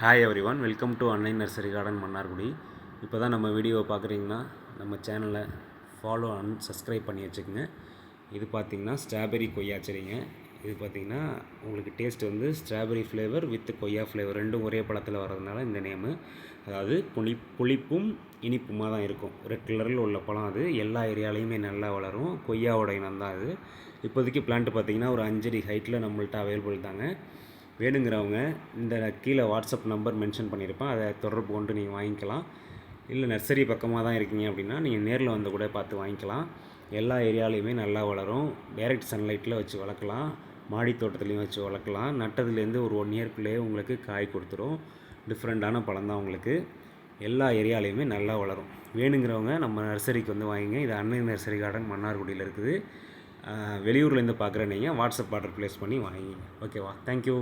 Hi everyone welcome to அன்னைன் nursery garden Mannargudi. இப்போ தான் நம்ம வீடியோவை பார்க்குறீங்கன்னா நம்ம சேனலை ஃபாலோ அண்ட் சப்ஸ்கிரைப் பண்ணி வச்சுக்கோங்க. இது பார்த்தீங்கன்னா ஸ்ட்ராபெரி கொய்யா செடிங்க. இது பார்த்தீங்கன்னா உங்களுக்கு டேஸ்ட் வந்து ஸ்ட்ராபெரி ஃப்ளேவர் வித் கொய்யா ஃப்ளேவர் ரெண்டும் ஒரே பழத்தில் வர்றதுனால இந்த நேமு அதாவது புளி புளிப்பும் இனிப்புமாக தான் இருக்கும். ரெட் கலரில் உள்ள பழம் அது. எல்லா ஏரியாலையுமே நல்லா வளரும். கொய்யாவோட இனம் தான் அது. இப்போதைக்கு பிளான்ட் பார்த்தீங்கன்னா ஒரு அஞ்சடி ஹைட்டில் நம்மள்ட்ட அவைலபிள் தாங்க. வேணுங்கிறவங்க இந்த கீழே வாட்ஸ்அப் நம்பர் மென்ஷன் பண்ணியிருப்பேன். அதை தொடர்பு கொண்டு நீங்கள் வாங்கிக்கலாம். இல்லை நர்சரி பக்கமாக தான் இருக்கீங்க அப்படின்னா நீங்கள் நேரில் வந்து கூட பார்த்து வாங்கிக்கலாம். எல்லா ஏரியாலையுமே நல்லா வளரும். டைரக்ட் சன்லைட்டில் வச்சு வளர்க்கலாம். மாடி தோட்டத்துலேயும் வச்சு வளர்க்கலாம். நட்டதுலேருந்து ஒரு ஒன் இயர்க்குள்ளேயே உங்களுக்கு காய் கொடுத்துரும். டிஃப்ரெண்ட்டான பழம் தான் உங்களுக்கு. எல்லா ஏரியாலையுமே நல்லா வளரும். வேணுங்கிறவங்க நம்ம நர்சரிக்கு வந்து வாங்கிங்க. இது அன்னை நர்சரி கார்டன் மன்னார்குடியில் இருக்குது. வெளியூர்லேருந்து பார்க்குற நீங்கள் வாட்ஸ்அப் ஆர்டர் ப்ளேஸ் பண்ணி வாங்கிங்க ஓகேவா தேங்க்யூ